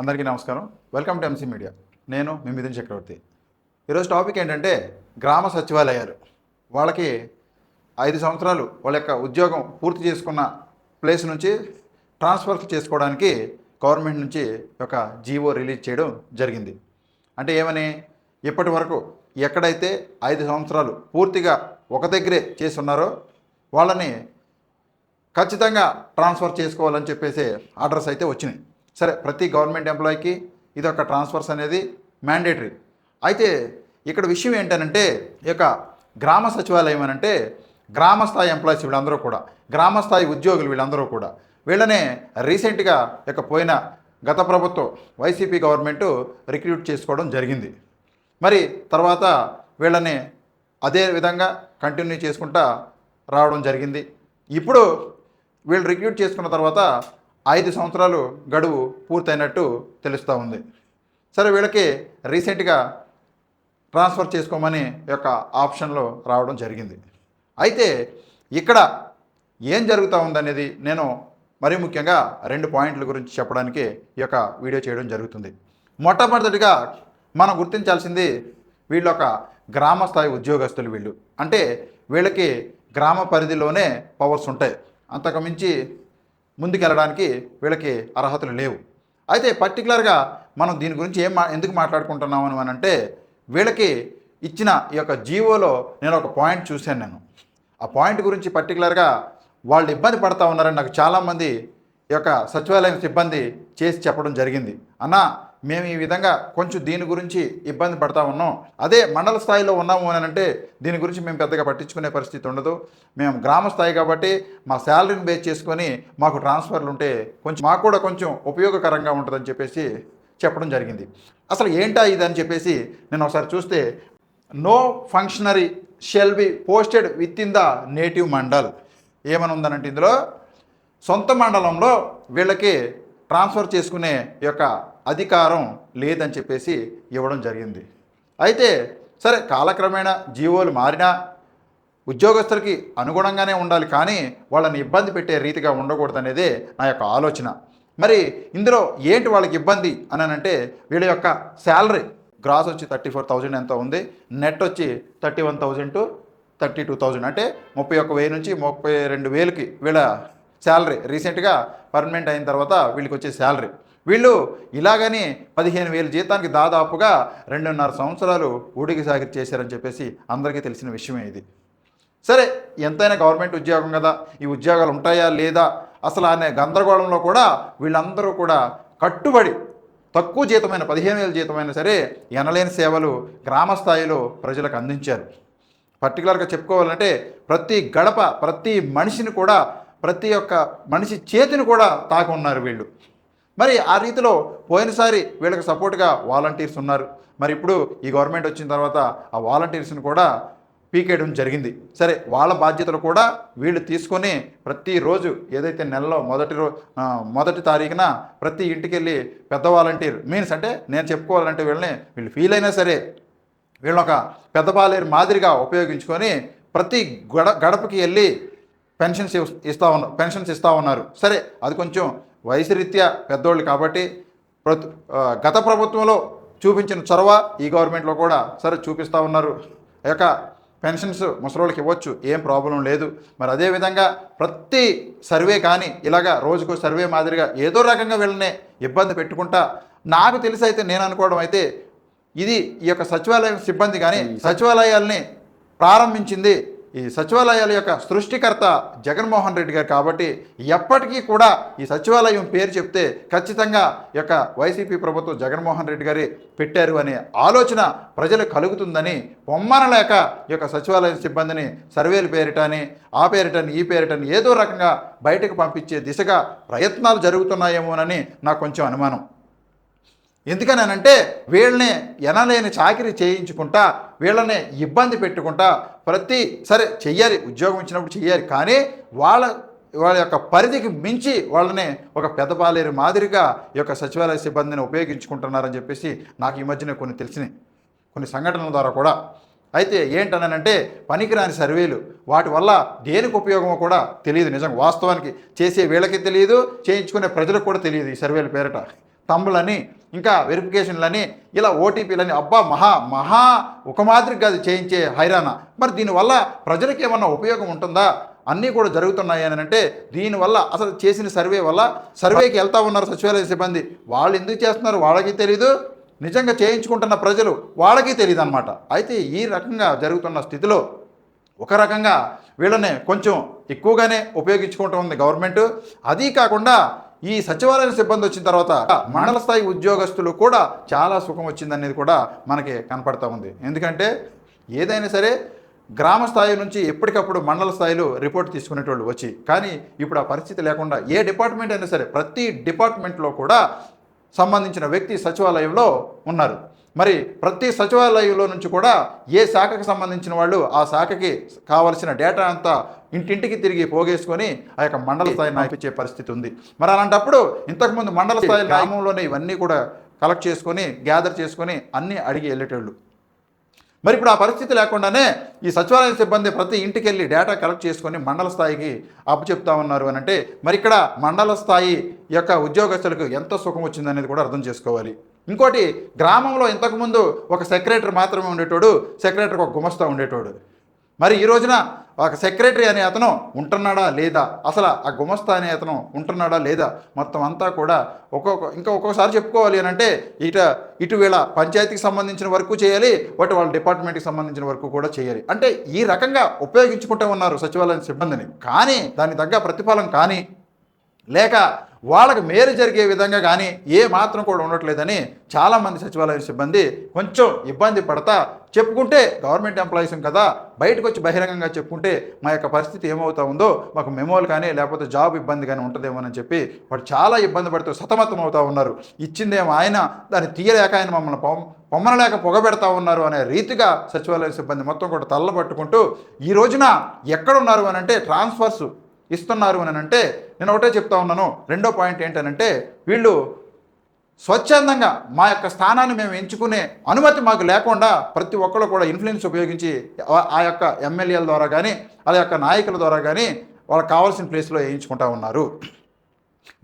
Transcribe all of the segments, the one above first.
అందరికీ నమస్కారం. Welcome to MC media నేను మీ మిథున్ చక్రవర్తి. ఈరోజు టాపిక్ ఏంటంటే గ్రామ సచివాలయాలు. వాళ్ళకి ఐదు సంవత్సరాలు వాళ్ళ యొక్క ఉద్యోగం పూర్తి చేసుకున్న ప్లేస్ నుంచి ట్రాన్స్ఫర్ చేసుకోవడానికి గవర్నమెంట్ నుంచి ఒక జీవో రిలీజ్ చేయడం జరిగింది. అంటే ఏమని? ఇప్పటి వరకు ఎక్కడైతే ఐదు సంవత్సరాలు పూర్తిగా ఒక దగ్గరే చేసి ఉన్నారో వాళ్ళని ఖచ్చితంగా ట్రాన్స్ఫర్ చేసుకోవాలని చెప్పేసి ఆర్డర్స్ అయితే వచ్చినాయి. సరే ప్రతి గవర్నమెంట్ ఎంప్లాయీకి ఇది ఒక ట్రాన్స్ఫర్స్ అనేది మ్యాండేటరీ. అయితే ఇక్కడ విషయం ఏంటనంటే ఈ యొక్క గ్రామ సచివాలయం అని అంటే గ్రామ స్థాయి ఎంప్లాయీస్ వీళ్ళందరూ కూడా గ్రామ స్థాయి ఉద్యోగులు వీళ్ళందరూ కూడా వీళ్ళనే రీసెంట్గా ఇక పోయిన గత ప్రభుత్వం వైసీపీ గవర్నమెంట్ రిక్రూట్ చేసుకోవడం జరిగింది. మరి తర్వాత వీళ్ళని అదే విధంగా కంటిన్యూ చేసుకుంటా రావడం జరిగింది. ఇప్పుడు వీళ్ళు రిక్రూట్ చేసుకున్న తర్వాత ఐదు సంవత్సరాలు గడువు పూర్తయినట్టు తెలుస్తూ ఉంది. సరే వీళ్ళకి రీసెంట్గా ట్రాన్స్ఫర్ చేసుకోమని యొక్క ఆప్షన్లో రావడం జరిగింది. అయితే ఇక్కడ ఏం జరుగుతూ ఉందనేది నేను మరీ ముఖ్యంగా రెండు పాయింట్ల గురించి చెప్పడానికి ఈ యొక్క వీడియో చేయడం జరుగుతుంది. మొట్టమొదటిగా మనం గుర్తించాల్సింది వీళ్ళు ఒక గ్రామ స్థాయి ఉద్యోగస్తులు వీళ్ళు. అంటే వీళ్ళకి గ్రామ పరిధిలోనే పవర్స్ ఉంటాయి. అంతకు మించి ముందుకెళ్ళడానికి వీళ్ళకి అర్హతలు లేవు. అయితే పర్టికులర్గా మనం దీని గురించి ఏం మా ఎందుకు మాట్లాడుకుంటున్నాము అని అంటే వీళ్ళకి ఇచ్చిన ఈ యొక్క జీవోలో నేను ఒక పాయింట్ చూశాను నేను. ఆ పాయింట్ గురించి పర్టికులర్గా వాళ్ళు ఇబ్బంది పడతా ఉన్నారని నాకు చాలామంది ఈ యొక్క సచివాలయం సిబ్బంది చేసి చెప్పడం జరిగింది. అన్నా మేము ఈ విధంగా కొంచెం దీని గురించి ఇబ్బంది పడతా ఉన్నాం. అదే మండల స్థాయిలో ఉన్నాము అని అంటే దీని గురించి మేము పెద్దగా పట్టించుకునే పరిస్థితి ఉండదు. మేము గ్రామ స్థాయి కాబట్టి మా శాలరీని బేస్ చేసుకొని మాకు ట్రాన్స్ఫర్లు ఉంటే కొంచెం మాకు కూడా కొంచెం ఉపయోగకరంగా ఉంటుందని చెప్పేసి చెప్పడం జరిగింది. అసలు ఏంటా ఇది అని చెప్పేసి నేను ఒకసారి చూస్తే no functionary shall be posted within the native mandal. ఏమని ఉందనంటే ఇందులో సొంత మండలంలో వీళ్ళకి ట్రాన్స్ఫర్ చేసుకునే యొక్క అధికారం లేదని చెప్పేసి ఇవ్వడం జరిగింది. అయితే సరే కాలక్రమేణా జీవోలు మారినా ఉద్యోగస్తులకి అనుగుణంగానే ఉండాలి కానీ వాళ్ళని ఇబ్బంది పెట్టే రీతిగా ఉండకూడదు అనేదే నా యొక్క ఆలోచన. మరి ఇందులో ఏంటి వాళ్ళకి ఇబ్బంది అని అంటే వీళ్ళ యొక్క శాలరీ. గ్రాస్ వచ్చి థర్టీ ఫోర్ థౌజండ్ ఎంత ఉంది నెట్ వచ్చి thirty one thousand to thirty two thousand. అంటే ముప్పై ఒక్క వెయ్యి నుంచి ముప్పై రెండు వేలకి వీళ్ళ శాలరీ రీసెంట్గా పర్మనెంట్ అయిన తర్వాత వీళ్ళకి వచ్చే శాలరీ. వీళ్ళు ఇలాగని పదిహేను వేల జీతానికి దాదాపుగా రెండున్నర సంవత్సరాలు ఊడికి సాగిరి చేశారని చెప్పేసి అందరికీ తెలిసిన విషయమే ఇది. సరే ఎంతైనా గవర్నమెంట్ ఉద్యోగం కదా ఈ ఉద్యోగాలు ఉంటాయా లేదా? అసలు అనే గందరగోళంలో కూడా వీళ్ళందరూ కూడా కట్టుబడి తక్కువ జీతమైన పదిహేను వేల జీతమైనా సరే ఎనలేని సేవలు గ్రామ స్థాయిలో ప్రజలకు అందించారు. పర్టికులర్గా చెప్పుకోవాలంటే ప్రతి గడప ప్రతి మనిషిని కూడా ప్రతి ఒక్క మనిషి చేతిని కూడా తాకున్నారు వీళ్ళు. మరి ఆ రీతిలో పోయినసారి వీళ్ళకి సపోర్ట్గా వాలంటీర్స్ ఉన్నారు. మరి ఇప్పుడు ఈ గవర్నమెంట్ వచ్చిన తర్వాత ఆ వాలంటీర్స్ని కూడా పీకేయడం జరిగింది. సరే వాళ్ళ బాధ్యతలు కూడా వీళ్ళు తీసుకొని ప్రతిరోజు ఏదైతే నెలలో మొదటి రో మొదటి తారీఖున ప్రతి ఇంటికి వెళ్ళి పెద్ద వాలంటీర్ మీన్స్ అంటే నేను చెప్పుకోవాలంటే వీళ్ళని వీళ్ళు ఫీల్ అయినా సరే వీళ్ళని ఒక పెద్ద పాలేరు మాదిరిగా ఉపయోగించుకొని ప్రతి గడ గడపకి వెళ్ళి పెన్షన్స్ ఇస్తా ఉన్నారు పెన్షన్స్ ఇస్తూ ఉన్నారు. సరే అది కొంచెం వయసు రీత్యా పెద్దోళ్ళు కాబట్టి ప్రతి గత ప్రభుత్వంలో చూపించిన చొరవ ఈ గవర్నమెంట్లో కూడా సరే చూపిస్తూ ఉన్నారు. ఆ యొక్క పెన్షన్స్ ముసలోళ్ళకి ఇవ్వచ్చు ఏం ప్రాబ్లం లేదు. మరి అదేవిధంగా ప్రతి సర్వే కానీ ఇలాగా రోజుకో సర్వే మాదిరిగా ఏదో రకంగా వీళ్ళని ఇబ్బంది పెట్టుకుంటా నాకు తెలిసి అయితే నేను అనుకోవడం అయితే ఇది ఈ యొక్క సచివాలయం సిబ్బంది కానీ సచివాలయాల్ని ప్రారంభించింది ఈ సచివాలయాల యొక్క సృష్టికర్త జగన్మోహన్ రెడ్డి గారు కాబట్టి ఎప్పటికీ కూడా ఈ సచివాలయం పేరు చెప్తే ఖచ్చితంగా యొక్క వైసీపీ ప్రభుత్వం జగన్మోహన్ రెడ్డి గారి పెట్టారు అనే ఆలోచన ప్రజలు కలుగుతుందని పొమ్మనలేక ఈ యొక్క సచివాలయం సిబ్బందిని సర్వేలు పేరిటని ఆ పేరిటని ఈ పేరిటని ఏదో రకంగా బయటకు పంపించే దిశగా ప్రయత్నాలు జరుగుతున్నాయేమోనని నాకు కొంచెం అనుమానం. ఎందుకనంటే వీళ్ళని ఎనలేని చాకరీ చేయించుకుంటా వీళ్ళని ఇబ్బంది పెట్టుకుంటా ప్రతి సరే చెయ్యాలి ఉద్యోగం ఇచ్చినప్పుడు చెయ్యాలి కానీ వాళ్ళ వాళ్ళ యొక్క పరిధికి మించి వాళ్ళని ఒక పెద్దపాలేరు మాదిరిగా ఈ యొక్క సచివాలయ సిబ్బందిని ఉపయోగించుకుంటున్నారని చెప్పేసి నాకు ఈ మధ్యన కొన్ని తెలిసినాయి. కొన్ని సంఘటనల ద్వారా కూడా. అయితే ఏంటనంటే పనికిరాని సర్వేలు వాటి వల్ల దేనికి ఉపయోగమో కూడా తెలియదు నిజం వాస్తవానికి చేసే వీళ్ళకి తెలియదు చేయించుకునే ప్రజలకు కూడా తెలియదు ఈ సర్వేల పేరట. తమ్ములని ఇంకా వెరిఫికేషన్లని ఇలా ఓటీపీలని అబ్బా మహా మహా ఒక మాదిరిగా అది చేయించే హైరాణ. మరి దీనివల్ల ప్రజలకు ఏమన్నా ఉపయోగం ఉంటుందా? అన్నీ కూడా జరుగుతున్నాయి అని అంటే దీనివల్ల అసలు చేసిన సర్వే వల్ల సర్వేకి వెళ్తా ఉన్నారు సచివాలయ సిబ్బంది. వాళ్ళు ఎందుకు చేస్తున్నారు వాళ్ళకి తెలీదు. నిజంగా చేయించుకుంటున్న ప్రజలు వాళ్ళకి తెలియదు అనమాట అయితే ఈ రకంగా జరుగుతున్న స్థితిలో ఒక రకంగా వీళ్ళని కొంచెం ఎక్కువగానే ఉపయోగించుకుంటూ ఉంది గవర్నమెంట్. అదీ కాకుండా ఈ సచివాలయ సిబ్బంది వచ్చిన తర్వాత మండల స్థాయి ఉద్యోగస్తులు కూడా చాలా సుఖం వచ్చిందనేది కూడా మనకి కనపడతా ఉంది. ఎందుకంటే ఏదైనా సరే గ్రామ స్థాయి నుంచి ఎప్పటికప్పుడు మండల స్థాయిలో రిపోర్ట్ తీసుకునేటోళ్ళు వచ్చి కానీ ఇప్పుడు ఆ పరిస్థితి లేకుండా ఏ డిపార్ట్మెంట్ అయినా సరే ప్రతి డిపార్ట్మెంట్లో కూడా సంబంధించిన వ్యక్తి సచివాలయంలో ఉన్నారు. మరి ప్రతి సచివాలయంలో నుంచి కూడా ఏ శాఖకు సంబంధించిన వాళ్ళు ఆ శాఖకి కావలసిన డేటా అంతా ఇంటింటికి తిరిగి పోగేసుకొని ఆ యొక్క మండల స్థాయి నాయపించే పరిస్థితి ఉంది. మరి అలాంటప్పుడు ఇంతకుముందు మండల స్థాయి గ్రామంలోనే ఇవన్నీ కూడా కలెక్ట్ చేసుకొని గ్యాదర్ చేసుకొని అన్నీ అడిగి వెళ్ళేటోళ్ళు. మరి ఇప్పుడు ఆ పరిస్థితి లేకుండానే ఈ సచివాలయ సిబ్బంది ప్రతి ఇంటికి వెళ్ళి డేటా కలెక్ట్ చేసుకొని మండల స్థాయికి అప్పచెప్తా ఉన్నారు అని అంటే మరి ఇక్కడ మండల స్థాయి యొక్క ఉద్యోగస్తులకు ఎంత సుఖం వచ్చిందనేది కూడా అర్థం చేసుకోవాలి. ఇంకోటి గ్రామంలో ఇంతకుముందు ఒక సెక్రటరీ మాత్రమే ఉండేటోడు సెక్రటరీకి ఒక గుమస్తా ఉండేటోడు. మరి ఈ రోజున ఒక సెక్రటరీ అనే అతను ఉంటున్నాడా లేదా? అసలు ఆ గుమస్తా అనే అతను ఉంటున్నాడా లేదా? మొత్తం అంతా కూడా ఒక్కొక్క ఇంకా ఒక్కొక్కసారి చెప్పుకోవాలి అని అంటే ఇట ఇటు వీళ్ళ పంచాయతీకి సంబంధించిన వరకు చేయాలి వాటి వాళ్ళ డిపార్ట్మెంట్కి సంబంధించిన వర్క్ కూడా చేయాలి. అంటే ఈ రకంగా ఉపయోగించుకుంటూ ఉన్నారు సచివాలయం సిబ్బందిని. కానీ దానికి తగ్గ ప్రతిఫలం కానీ లేక వాళ్ళకి మేలు జరిగే విధంగా కానీ ఏ మాత్రం కూడా ఉండట్లేదని చాలామంది సచివాలయ సిబ్బంది కొంచెం ఇబ్బంది పడతా చెప్పుకుంటే గవర్నమెంట్ ఎంప్లాయీస్ కదా బయటకు వచ్చి బహిరంగంగా చెప్పుకుంటే మా యొక్క పరిస్థితి ఏమవుతా ఉందో మాకు మెమోలు కానీ లేకపోతే జాబ్ ఇబ్బంది కానీ ఉంటుందేమోనని చెప్పి వాడు చాలా ఇబ్బంది పడుతూ సతమతం అవుతూ ఉన్నారు. ఇచ్చిందేమో ఆయన దాన్ని తీయలేక ఆయన మమ్మల్ని పొమ్ పొమ్మనలేక పొగబెడతా ఉన్నారు అనే రీతిగా సచివాలయ సిబ్బంది మొత్తం కూడా తల్లబట్టుకుంటూ ఈ రోజున ఎక్కడున్నారు అని అంటే ట్రాన్స్ఫర్స్ ఇస్తున్నారు అని అంటే నేను ఒకటే చెప్తా ఉన్నాను. రెండో పాయింట్ ఏంటనంటే వీళ్ళు స్వచ్ఛందంగా మా యొక్క స్థానాన్ని మేము ఎంచుకునే అనుమతి మాకు లేకుండా ప్రతి ఒక్కరు కూడా ఇన్ఫ్లుయెన్స్ ఉపయోగించి ఆ- యొక్క ఎమ్మెల్యేల ద్వారా కానీ ఆ యొక్క నాయకుల ద్వారా కానీ వాళ్ళకి కావాల్సిన ప్లేస్లో వేయించుకుంటా ఉన్నారు.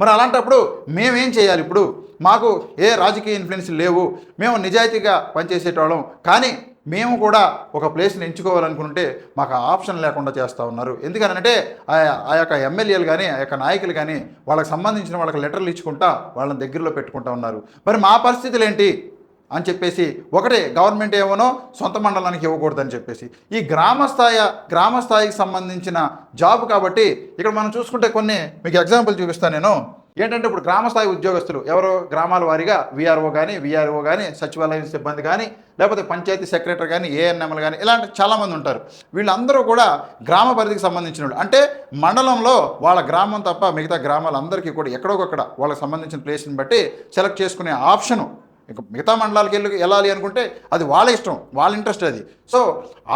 మరి అలాంటప్పుడు మేమేం చేయాలి ఇప్పుడు? మాకు ఏ రాజకీయ ఇన్ఫ్లుయెన్స్ లేవు. మేము నిజాయితీగా పనిచేసేటోళ్ళం. కానీ మేము కూడా ఒక ప్లేస్ని ఎంచుకోవాలనుకుంటే మాకు ఆ ఆప్షన్ లేకుండా చేస్తూ ఉన్నారు. ఎందుకనంటే ఆ ఆ యొక్క ఎమ్మెల్యేలు కానీ ఆ యొక్క నాయకులు కానీ వాళ్ళకి సంబంధించిన వాళ్ళకి లెటర్లు ఇచ్చుకుంటా వాళ్ళని దగ్గరలో పెట్టుకుంటా ఉన్నారు. మరి మా పరిస్థితులు ఏంటి? అని చెప్పేసి ఒకటే గవర్నమెంట్ ఏమోనో సొంత మండలానికి ఇవ్వకూడదని చెప్పేసి. ఈ గ్రామ స్థాయి గ్రామ స్థాయికి సంబంధించిన జాబ్ కాబట్టి ఇక్కడ మనం చూసుకుంటే కొన్ని మీకు ఎగ్జాంపుల్ చూపిస్తాను నేను. ఏంటంటే ఇప్పుడు గ్రామస్థాయి ఉద్యోగస్తులు ఎవరో గ్రామాల వారీగా విఆర్ఓ కానీ విఆర్ఓ కానీ సచివాలయం సిబ్బంది కానీ లేకపోతే పంచాయతీ సెక్రటరీ కానీ ఏఎన్ఎంలు కానీ ఇలాంటి చాలామంది ఉంటారు. వీళ్ళందరూ కూడా గ్రామ పరిధికి సంబంధించిన వాళ్ళు. అంటే మండలంలో వాళ్ళ గ్రామం తప్ప మిగతా గ్రామాలందరికీ కూడా ఎక్కడొకక్కడ వాళ్ళకి సంబంధించిన ప్లేస్ని బట్టి సెలెక్ట్ చేసుకునే ఆప్షను. ఇక మిగతా మండలాలకు వెళ్ళి వెళ్ళాలి అనుకుంటే అది వాళ్ళ ఇష్టం వాళ్ళ ఇంట్రెస్ట్ అది. సో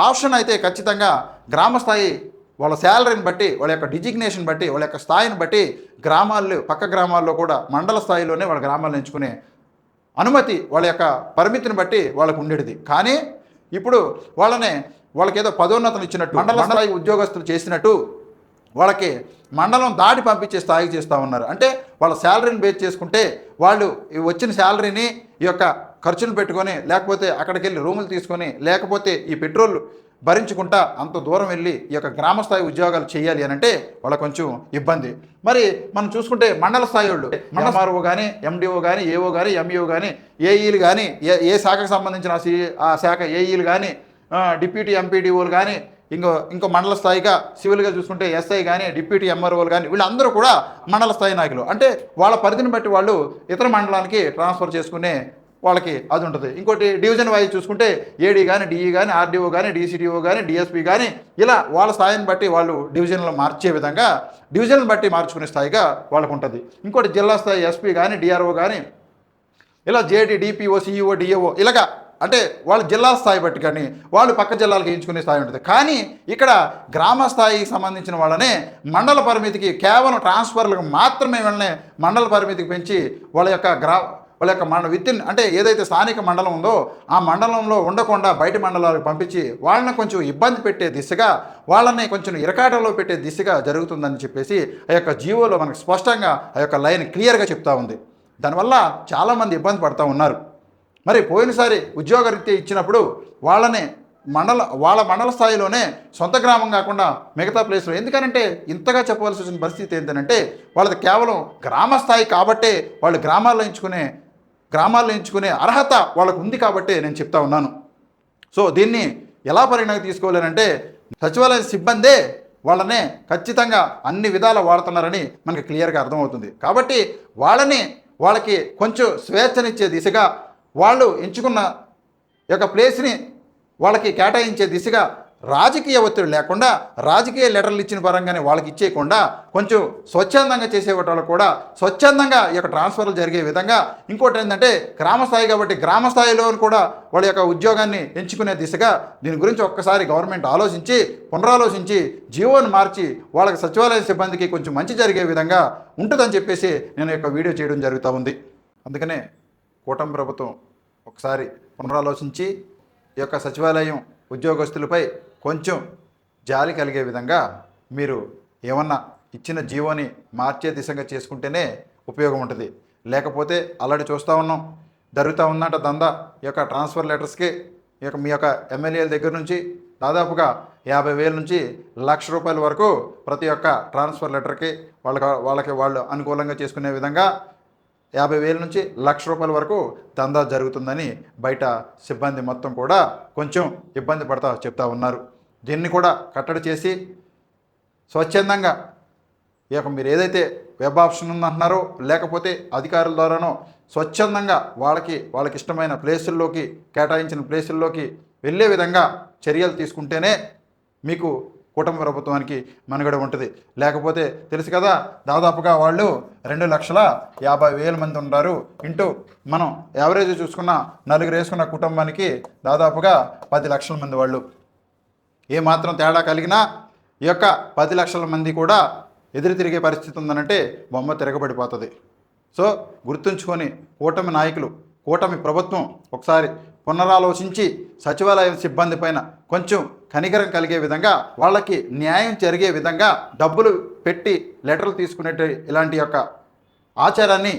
ఆప్షన్ అయితే ఖచ్చితంగా గ్రామ స్థాయి వాళ్ళ శాలరీని బట్టి వాళ్ళ యొక్క డిజిగ్నేషన్ బట్టి వాళ్ళ యొక్క స్థాయిని బట్టి గ్రామాల్లో పక్క గ్రామాల్లో కూడా మండల స్థాయిలోనే వాళ్ళ గ్రామాలను ఎంచుకునే అనుమతి వాళ్ళ యొక్క పరిమితిని బట్టి వాళ్ళకు ఉండేది కానీ ఇప్పుడు వాళ్ళని వాళ్ళకి ఏదో పదోన్నతలు ఇచ్చినట్టు మండల స్థాయి ఉద్యోగస్తులు చేసినట్టు వాళ్ళకి మండలం దాటి పంపించే స్థాయికి చేస్తూ ఉన్నారు. అంటే వాళ్ళ శాలరీని బేస్ చేసుకుంటే వాళ్ళు వచ్చిన శాలరీని ఈ యొక్క ఖర్చులు పెట్టుకొని లేకపోతే అక్కడికి వెళ్ళి రూములు తీసుకొని లేకపోతే ఈ పెట్రోల్ భరించుకుంటా అంత దూరం వెళ్ళి ఈ యొక్క గ్రామ స్థాయి ఉద్యోగాలు చేయాలి అని అంటే వాళ్ళకి కొంచెం ఇబ్బంది. మరి మనం చూసుకుంటే మండల స్థాయి వాళ్ళు ఎంఆర్ఓ కానీ ఎండిఓ కానీ ఏఓ కానీ ఎంఈఓ కానీ ఏఈలు కానీ ఏ ఏ శాఖకు సంబంధించిన ఆ శాఖ ఏఈలు కానీ డిప్యూటీ ఎంపీడీఓలు కానీ ఇంకో ఇంకో మండల స్థాయిగా సివిల్గా చూసుకుంటే ఎస్ఐ కానీ డిప్యూటీ ఎంఆర్ఓలు కానీ వీళ్ళందరూ కూడా మండల స్థాయి నాయకులు. అంటే వాళ్ళ పరిధిని బట్టి వాళ్ళు ఇతర మండలానికి ట్రాన్స్ఫర్ చేసుకునే వాళ్ళకి అది ఉంటుంది. ఇంకోటి డివిజన్ వైజ్ చూసుకుంటే ఏడీ కానీ డిఈ కానీ ఆర్డీఓ కానీ డీసీడీఓ కానీ డిఎస్పీ కానీ ఇలా వాళ్ళ స్థాయిని బట్టి వాళ్ళు డివిజన్లు మార్చే విధంగా డివిజన్లు బట్టి మార్చుకునే స్థాయిగా వాళ్ళకు ఉంటుంది. ఇంకోటి జిల్లా స్థాయి ఎస్పీ కానీ డిఆర్ఓ కానీ ఇలా జేడీ డిపిఓ సిఇఓ డిఏఓ ఇలాగా అంటే వాళ్ళు జిల్లా స్థాయి బట్టి కానీ వాళ్ళు పక్క జిల్లాలకు ఎంచుకునే స్థాయి ఉంటుంది. కానీ ఇక్కడ గ్రామ స్థాయికి సంబంధించిన వాళ్ళనే మండల పరిమితికి కేవలం ట్రాన్స్ఫర్లకు మాత్రమే వెళ్ళనే మండల పరిమితికి పెంచి వాళ్ళ యొక్క గ్రా వాళ్ళ యొక్క మన విత్ ఇన్ అంటే ఏదైతే స్థానిక మండలం ఉందో ఆ మండలంలో ఉండకుండా బయట మండలాలకు పంపించి వాళ్ళని కొంచెం ఇబ్బంది పెట్టే దిశగా వాళ్ళని కొంచెం ఇరకాటంలో పెట్టే దిశగా జరుగుతుందని చెప్పేసి ఆ యొక్క జీవోలో మనకు స్పష్టంగా ఆ యొక్క లైన్ క్లియర్గా చెప్తా ఉంది. దానివల్ల చాలామంది ఇబ్బంది పడుతూ ఉన్నారు. మరి పోయినసారి ఉద్యోగరీత్యా ఇచ్చినప్పుడు వాళ్ళని మండల వాళ్ళ మండల స్థాయిలోనే సొంత గ్రామం కాకుండా మిగతా ప్లేస్లో ఎందుకనంటే ఇంతగా చెప్పవలసి వచ్చిన పరిస్థితి ఏంటంటే వాళ్ళది కేవలం గ్రామ స్థాయి కాబట్టే వాళ్ళు గ్రామాల్లో ఎంచుకునే గ్రామాల్లో ఎంచుకునే అర్హత వాళ్ళకు ఉంది కాబట్టి నేను చెప్తా ఉన్నాను. సో దీన్ని ఎలా పరిగణలోకి తీసుకోవాలంటే సచివాలయ సిబ్బందే వాళ్ళనే ఖచ్చితంగా అన్ని విధాల వాడుతున్నారని మనకి క్లియర్గా అర్థమవుతుంది. కాబట్టి వాళ్ళని వాళ్ళకి కొంచెం స్వేచ్ఛనిచ్చే దిశగా వాళ్ళు ఎంచుకున్న యొక్క ప్లేస్ని వాళ్ళకి కేటాయించే దిశగా రాజకీయ ఒత్తిడి లేకుండా రాజకీయ లెటర్లు ఇచ్చిన పరంగానే వాళ్ళకి ఇచ్చేయకుండా కొంచెం స్వచ్ఛందంగా చేసే వాళ్ళు కూడా స్వచ్ఛందంగా ఈ యొక్క ట్రాన్స్ఫర్లు జరిగే విధంగా ఇంకోటి ఏంటంటే గ్రామ స్థాయి కాబట్టి గ్రామ స్థాయిలో కూడా వాళ్ళ యొక్క ఉద్యోగాన్ని ఎంచుకునే దిశగా దీని గురించి ఒక్కసారి గవర్నమెంట్ ఆలోచించి పునరాలోచించి జీవోను మార్చి వాళ్ళకి సచివాలయ సిబ్బందికి కొంచెం మంచి జరిగే విధంగా ఉంటుందని చెప్పేసి నేను యొక్క వీడియో చేయడం జరుగుతూ ఉంది. అందుకనే కూటమి ప్రభుత్వం ఒకసారి పునరాలోచించి ఈ యొక్క సచివాలయం ఉద్యోగస్తులపై కొంచెం జాలి కలిగే విధంగా మీరు ఏమన్నా ఇచ్చిన జీవోని మార్చే దిశగా చేసుకుంటేనే ఉపయోగం ఉంటుంది. లేకపోతే అల్లడి చూస్తూ ఉన్నాం జరుగుతూ ఉందంట దందా ఈ యొక్క ట్రాన్స్ఫర్ లెటర్స్కి. ఈ యొక్క మీ యొక్క ఎమ్మెల్యేల దగ్గర నుంచి దాదాపుగా యాభై వేల నుంచి లక్ష రూపాయల వరకు ప్రతి ఒక్క ట్రాన్స్ఫర్ లెటర్కి వాళ్ళకి వాళ్ళకి వాళ్ళు అనుకూలంగా చేసుకునే విధంగా యాభై వేల నుంచి లక్ష రూపాయల వరకు దందా జరుగుతుందని బయట సిబ్బంది మొత్తం కూడా కొంచెం ఇబ్బంది పడతా చెప్తా ఉన్నారు. దీన్ని కూడా కట్టడి చేసి స్వచ్ఛందంగా ఈ యొక్క మీరు ఏదైతే వెబ్ ఆప్షన్ ఉందంటున్నారో లేకపోతే అధికారుల ద్వారానో స్వచ్ఛందంగా వాళ్ళకి వాళ్ళకి ఇష్టమైన ప్లేసుల్లోకి కేటాయించిన ప్లేసుల్లోకి వెళ్ళే విధంగా చర్యలు తీసుకుంటేనే మీకు కూటమి ప్రభుత్వానికి మనుగడ ఉంటుంది. లేకపోతే తెలుసు కదా దాదాపుగా వాళ్ళు రెండు లక్షల యాభై వేల మంది ఉంటారు ఇంటూ మనం యావరేజ్ చూసుకున్న నలుగురు వేసుకున్న కుటుంబానికి దాదాపుగా పది లక్షల మంది వాళ్ళు. ఏమాత్రం తేడా కలిగినా ఈ యొక్క పది లక్షల మంది కూడా ఎదురు తిరిగే పరిస్థితి ఉందనంటే బొమ్మ తిరగబడిపోతుంది. సో గుర్తుంచుకొని కూటమి నాయకులు కూటమి ప్రభుత్వం ఒకసారి పునరాలోచించి సచివాలయం సిబ్బంది పైన కొంచెం కనికరం కలిగే విధంగా వాళ్ళకి న్యాయం జరిగే విధంగా డబ్బులు పెట్టి లెటర్లు తీసుకునేటి ఇలాంటి యొక్క ఆచారాన్ని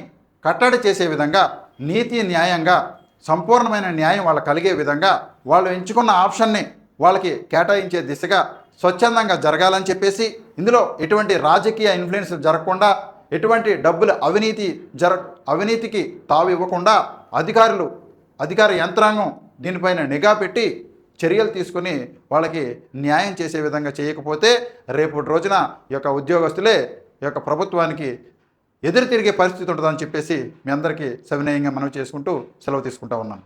కట్టడి చేసే విధంగా నీతి న్యాయంగా సంపూర్ణమైన న్యాయం వాళ్ళకి కలిగే విధంగా వాళ్ళు ఎంచుకున్న ఆప్షన్ని వాళ్ళకి కేటాయించే దిశగా స్వచ్ఛందంగా జరగాలని చెప్పేసి ఇందులో ఎటువంటి రాజకీయ ఇన్ఫ్లుయెన్స్ జరగకుండా ఎటువంటి డబ్బుల అవినీతి జర అవినీతికి తావు ఇవ్వకుండా అధికారులు అధికార యంత్రాంగం దీనిపైన నిఘా పెట్టి చర్యలు తీసుకుని వాళ్ళకి న్యాయం చేసే విధంగా చేయకపోతే రేపు రోజున ఈ యొక్క ఉద్యోగస్తులే ఈ యొక్క ప్రభుత్వానికి ఎదురు తిరిగే పరిస్థితి ఉంటుందని చెప్పేసి మీ అందరికీ సవినయంగా మనం చేసుకుంటూ సెలవు తీసుకుంటా ఉన్నాను.